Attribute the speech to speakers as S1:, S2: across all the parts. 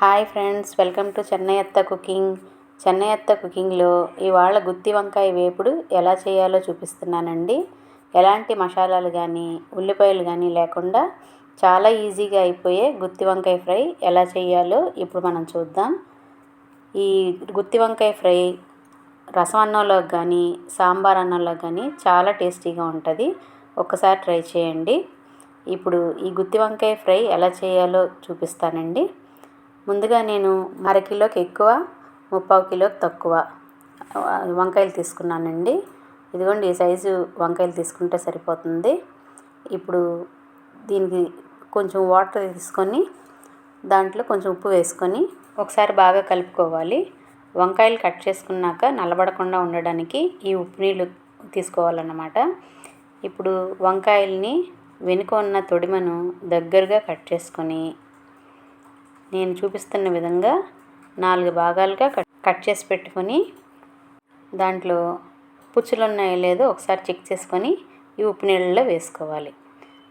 S1: Hi friends welcome to Chennai Atta cooking. Chennai అత్త కుకింగ్లో ఇవాళ గుత్తి వంకాయ వేపుడు ఎలా చేయాలో చూపిస్తున్నానండి. ఎలాంటి మసాలాలు కానీ ఉల్లిపాయలు కానీ లేకుండా చాలా ఈజీగా అయిపోయే గుత్తి వంకాయ ఫ్రై ఎలా చేయాలో ఇప్పుడు మనం చూద్దాం. ఈ గుత్తి వంకాయ ఫ్రై రసం అన్నంలోకి కానీ సాంబార్ అన్నంలోకి కానీ చాలా టేస్టీగా ఉంటుంది. ఒక్కసారి ట్రై చేయండి. ఇప్పుడు ఈ గుత్తి వంకాయ ఫ్రై ఎలా చేయాలో చూపిస్తానండి. ముందుగా నేను అర కిలోకి ఎక్కువ ముప్పావు కిలోకి తక్కువ. వంకాయలు తీసుకున్నానండి. ఇదిగోండి ఈ సైజు వంకాయలు తీసుకుంటే సరిపోతుంది. ఇప్పుడు దీనికి కొంచెం వాటర్ తీసుకొని దాంట్లో కొంచెం ఉప్పు వేసుకొని ఒకసారి బాగా కలుపుకోవాలి. వంకాయలు కట్ చేసుకున్నాక నలబడకుండా ఉండడానికి ఈ ఉప్పు నీళ్ళు తీసుకోవాలన్నమాట. ఇప్పుడు వంకాయల్ని వెనుక ఉన్న తొడిమను దగ్గరగా కట్ చేసుకొని నేను చూపిస్తున్న విధంగా నాలుగు భాగాలుగా కట్ కట్ చేసి పెట్టుకొని దాంట్లో పుచ్చులు ఉన్నాయో లేదో ఒకసారి చెక్ చేసుకొని ఈ ఉప్పు నీళ్ళలో వేసుకోవాలి.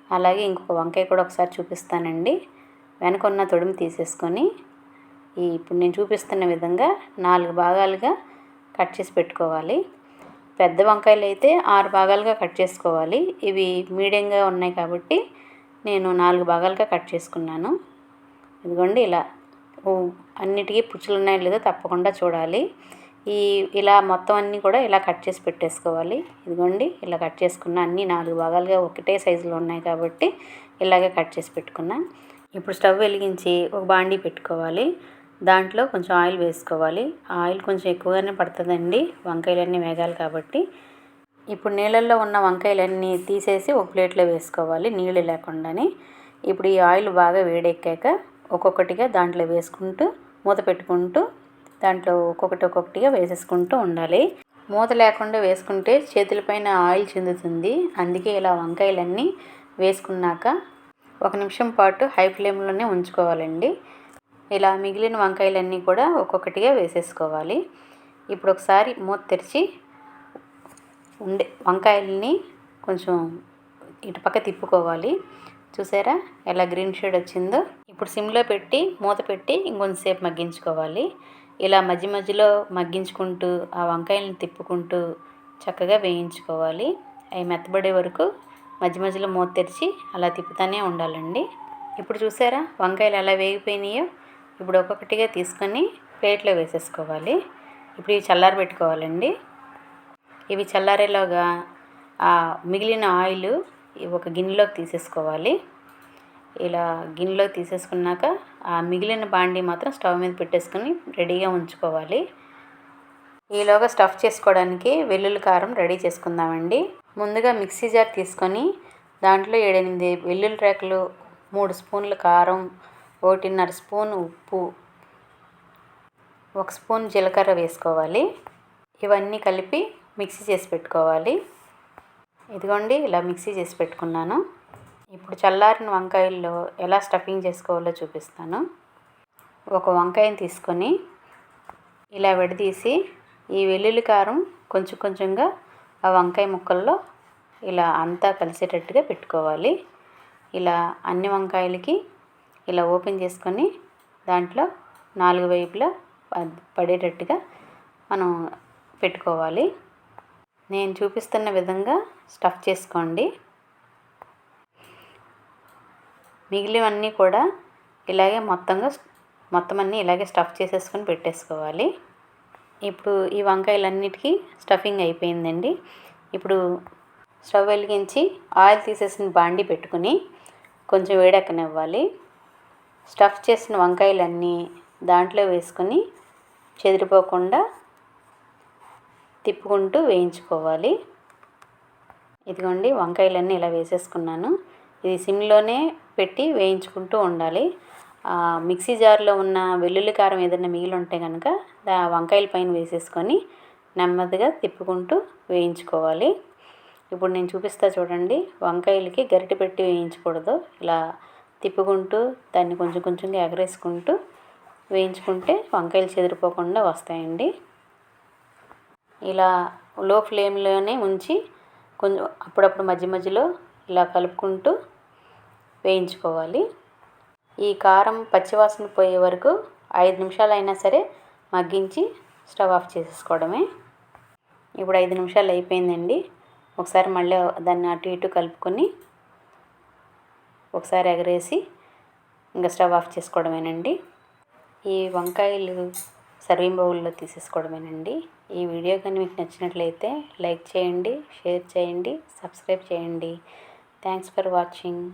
S1: అలాగే ఇంకొక వంకాయ కూడా ఒకసారి చూపిస్తానండి. వెనక ఉన్న తొడుము తీసేసుకొని ఈ ఇప్పుడు నేను చూపిస్తున్న విధంగా నాలుగు భాగాలుగా కట్ చేసి పెట్టుకోవాలి. పెద్ద వంకాయలు అయితే ఆరు భాగాలుగా కట్ చేసుకోవాలి. ఇవి మీడియంగా ఉన్నాయి కాబట్టి నేను నాలుగు భాగాలుగా కట్ చేసుకున్నాను. ఇదిగోండి ఇలా. అన్నిటికీ పుచ్చులు ఉన్నాయో లేదో తప్పకుండా చూడాలి. ఈ ఇలా మొత్తం అన్నీ కూడా ఇలా కట్ చేసి పెట్టేసుకోవాలి. ఇదిగోండి ఇలా కట్ చేసుకున్న అన్ని నాలుగు భాగాలుగా ఒకటే సైజులో ఉన్నాయి కాబట్టి ఇలాగే కట్ చేసి పెట్టుకున్నా. ఇప్పుడు స్టవ్ వెలిగించి ఒక బాండీ పెట్టుకోవాలి. దాంట్లో కొంచెం ఆయిల్ వేసుకోవాలి. ఆయిల్ కొంచెం ఎక్కువగానే పడుతుందండి. వంకాయలన్నీ వేగాలి కాబట్టి. ఇప్పుడు నీళ్ళల్లో ఉన్న వంకాయలన్నీ తీసేసి ఒక ప్లేట్లో వేసుకోవాలి. నీళ్ళు లేకుండానే. ఇప్పుడు ఈ ఆయిల్ బాగా వేడెక్కాక ఒక్కొక్కటిగా దాంట్లో వేసుకుంటూ మూత పెట్టుకుంటూ దాంట్లో ఒక్కొక్కటి ఒక్కొక్కటిగా వేసేసుకుంటూ ఉండాలి. మూత లేకుండా వేసుకుంటే చేతులపైన ఆయిల్ చెందుతుంది. అందుకే ఇలా వంకాయలన్నీ వేసుకున్నాక ఒక నిమిషం పాటు హై ఫ్లేమ్లోనే ఉంచుకోవాలండి. ఇలా మిగిలిన వంకాయలన్నీ కూడా ఒక్కొక్కటిగా వేసేసుకోవాలి. ఇప్పుడు ఒకసారి మూత తెరిచి ఉండే వంకాయలని కొంచెం ఇటు పక్క తిప్పుకోవాలి. చూసారా? ఎలా గ్రీన్ షేడ్ వచ్చిందో? ఇప్పుడు సిమ్లో పెట్టి మూత పెట్టి ఇంకొంతసేపు మగ్గించుకోవాలి. ఇలా మధ్య మధ్యలో మగ్గించుకుంటూ ఆ వంకాయలను తిప్పుకుంటూ చక్కగా వేయించుకోవాలి. అవి మెత్తబడే వరకు మధ్య మధ్యలో మూత తెరిచి అలా తిప్పుతూనే ఉండాలండి. ఇప్పుడు చూసారా? వంకాయలు ఎలా వేగిపోయినాయో? ఇప్పుడు ఒక్కొక్కటిగా తీసుకొని ప్లేట్లో వేసేసుకోవాలి. ఇప్పుడు ఇవి చల్లారబెట్టుకోవాలండి ఇవి చల్లారేలోగా ఆ మిగిలిన ఆయిల్ ఒక గిన్నెలోకి తీసేసుకోవాలి. ఇలా గిన్నెలోకి తీసేసుకున్నాక ఆ మిగిలిన బాండీ మాత్రం స్టవ్ మీద పెట్టేసుకొని రెడీగా ఉంచుకోవాలి. ఈలోగా స్టఫ్ చేసుకోవడానికి వెల్లుల్లి కారం రెడీ చేసుకుందామండి. ముందుగా మిక్సీ జార్ తీసుకొని దాంట్లో ఏడెనిమిది వెల్లుల్లి రేకలు మూడు స్పూన్ల కారం ఒకటిన్నర స్పూన్ ఉప్పు ఒక స్పూన్ జీలకర్ర వేసుకోవాలి. ఇవన్నీ కలిపి మిక్సీ చేసి పెట్టుకోవాలి. ఇదిగోండి ఇలా మిక్సీ చేసి పెట్టుకున్నాను. ఇప్పుడు చల్లారిన వంకాయల్లో ఎలా స్టఫింగ్ చేసుకోవాలో చూపిస్తాను. ఒక వంకాయని తీసుకొని ఇలా విడదీసి ఈ వెల్లుల్లి కారం కొంచెం కొంచెంగా ఆ వంకాయ ముక్కల్లో ఇలా అంతా కలిసేటట్టుగా పెట్టుకోవాలి. ఇలా అన్ని వంకాయలకి ఇలా ఓపెన్ చేసుకొని దాంట్లో నాలుగు వైపులా పడేటట్టుగా మనం పెట్టుకోవాలి. నేను చూపిస్తున్న విధంగా స్టఫ్ చేసుకోండి. మిగిలివన్నీ కూడా ఇలాగే మొత్తంగా మొత్తం అన్నీ ఇలాగే స్టఫ్ చేసేసుకొని పెట్టేసుకోవాలి. ఇప్పుడు ఈ వంకాయలన్నిటికీ స్టఫింగ్ అయిపోయిందండి. ఇప్పుడు స్టవ్ వెలిగించి ఆయిల్ తీసేసిన బాండి పెట్టుకుని కొంచెం వేడెక్కనివ్వాలి. స్టఫ్ చేసిన వంకాయలన్నీ దాంట్లో వేసుకొని చెదిరిపోకుండా తిప్పుకుంటూ వేయించుకోవాలి. ఇదిగోండి వంకాయలన్నీ ఇలా వేసేసుకున్నాను. ఇది సిమ్లోనే పెట్టి వేయించుకుంటూ ఉండాలి. మిక్సీ జార్లో ఉన్న వెల్లుల్లి కారం ఏదైనా మిగిలి ఉంటే కనుక దా వంకాయల పైన వేసేసుకొని నెమ్మదిగా తిప్పుకుంటూ వేయించుకోవాలి. ఇప్పుడు నేను చూపిస్తా చూడండి వంకాయలకి గరిటె పెట్టి వేయించకూడదు. ఇలా తిప్పుకుంటూ దాన్ని కొంచెం కొంచెంగా ఎగరేసుకుంటూ వేయించుకుంటే వంకాయలు చెదిరిపోకుండా వస్తాయండి. ఇలా లో ఫ్లేమ్లోనే ఉంచి కొంచెం అప్పుడప్పుడు మధ్య మధ్యలో ఇలా కలుపుకుంటూ వేయించుకోవాలి. ఈ కారం పచ్చివాసన పోయే వరకు ఐదు నిమిషాలు అయినా సరే మగ్గించి స్టవ్ ఆఫ్ చేసేసుకోవడమే. ఇప్పుడు ఐదు నిమిషాలు అయిపోయిందండి. ఒకసారి మళ్ళీ దాన్ని అటు ఇటు కలుపుకొని ఒకసారి ఎగరేసి ఇంకా స్టవ్ ఆఫ్ చేసుకోవడమేనండి. ఈ వంకాయలు సర్వింగ్ బౌల్లో తీసేసుకోవడమేనండి. ఈ వీడియో కానీ మీకు నచ్చినట్లయితే లైక్ చేయండి షేర్ చేయండి సబ్స్క్రైబ్ చేయండి. Thanks for watching.